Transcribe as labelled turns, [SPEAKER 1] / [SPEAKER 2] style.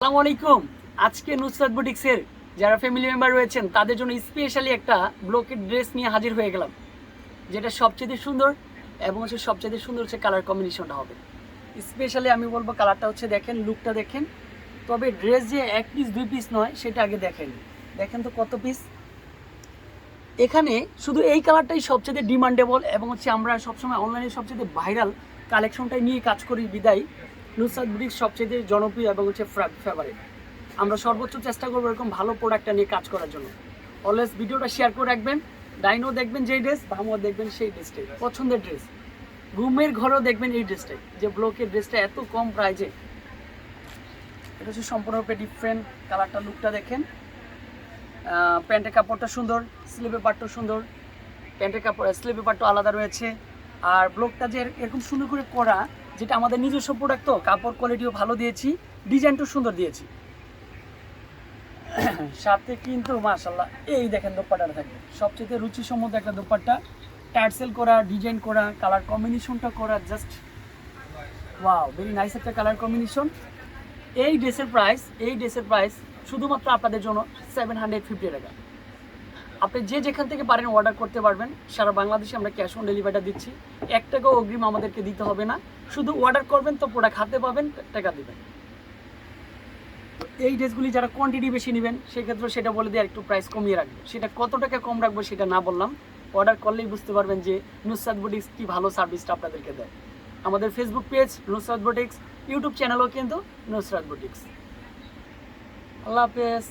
[SPEAKER 1] আসসালামু আলাইকুম। আজকে নুসরাত বুটিক্সের যারা ফ্যামিলি মেম্বার রয়েছেন, তাদের জন্য স্পেশালি একটা ব্লকের ড্রেস নিয়ে হাজির হয়ে গেলাম, যেটা সবচেয়ে সুন্দর এবং হচ্ছে সবচেয়ে সুন্দর হচ্ছে কালার কম্বিনেশনটা হবে। স্পেশালি আমি বলব কালারটা হচ্ছে দেখেন লুকটা দেখেন। তবে ড্রেস যে এক পিস দুই পিস নয়, সেটা আগে দেখেন। দেখেন তো কত পিস এখানে শুধু এই কালারটাই সবচেয়ে ডিমান্ডেবল এবং হচ্ছে আমরা সবসময় অনলাইনে সবচেয়ে ভাইরাল কালেকশনটাই নিয়ে কাজ করি বিদায়। নুসরাত বুটিক্স সবচেয়ে জনপ্রিয় এবং হচ্ছে ফেভারিট আমরা সর্বোচ্চ চেষ্টা করব এরকম ভালো প্রোডাক্টটা নিয়ে কাজ করার জন্য। অলওয়েজ ভিডিওটা শেয়ার করে রাখবেন। ডাইনো দেখবেন যেই ড্রেস ভামো দেখবেন সেই ড্রেসটাই পছন্দের ড্রেস ঘুমের ঘরেও দেখবেন এই ড্রেসটাই যে ব্লকের ড্রেসটা এত কম প্রাইজে এটা হচ্ছে সম্পূর্ণরূপে ডিফারেন্ট কালারটা লুকটা দেখেন। প্যান্টের কাপড়টা সুন্দর স্লিপের পাটটা সুন্দর। প্যান্টের কাপড় স্লিপের পাটটা আলাদা রয়েছে। আর ব্লকটা যে এরকম সুন্দর করে করা যেটা আমাদের নিজস্ব প্রোডাক্ট তো, কাপড় কোয়ালিটিও ভালো দিয়েছি ডিজাইনটাও সুন্দর দিয়েছি। সাথে কিন্তু মাশাল্লাহ এই দেখেন দোপাট্টাটা থাকবে। সবচেয়ে রুচিসম্মত একটা দোপাট্টা, টার্সেল করা ডিজাইন করা কালার কম্বিনেশনটা করা জাস্ট ওয়াও ভেরি নাইস একটা কালার কম্বিনেশন এই ড্রেসের প্রাইস এই ড্রেসের প্রাইস শুধুমাত্র আপনাদের জন্য সেভেন হান্ড্রেড ফিফটি টাকা। আপনি যে যেখান থেকে পারেন অর্ডার করতে পারবেন। সারা বাংলাদেশে আমরা ক্যাশ অন ডেলিভারিটা দিচ্ছি। এক টাকাও অগ্রিম আমাদেরকে দিতে হবে না। শুধু অর্ডার করবেন তো প্রোডাক্ট হাতে পাবেন, টাকা দিবেন। এই ড্রেসগুলি যারা কোয়ান্টিটি বেশি নেবেন, সেক্ষেত্রে সেটা বলে দিয়ে একটু প্রাইস কমিয়ে রাখব। সেটা কত টাকা কম রাখব সেটা না বললাম। অর্ডার করলেই বুঝতে পারবেন যে নুসরাত বুটিক্স কি ভালো সার্ভিসটা আপনাদেরকে দেয়। আমাদের Facebook page Nusrat boutiques YouTube চ্যানেলও কিন্তু নুসরাত বুটিক্স আল্লাহ হাফেজ।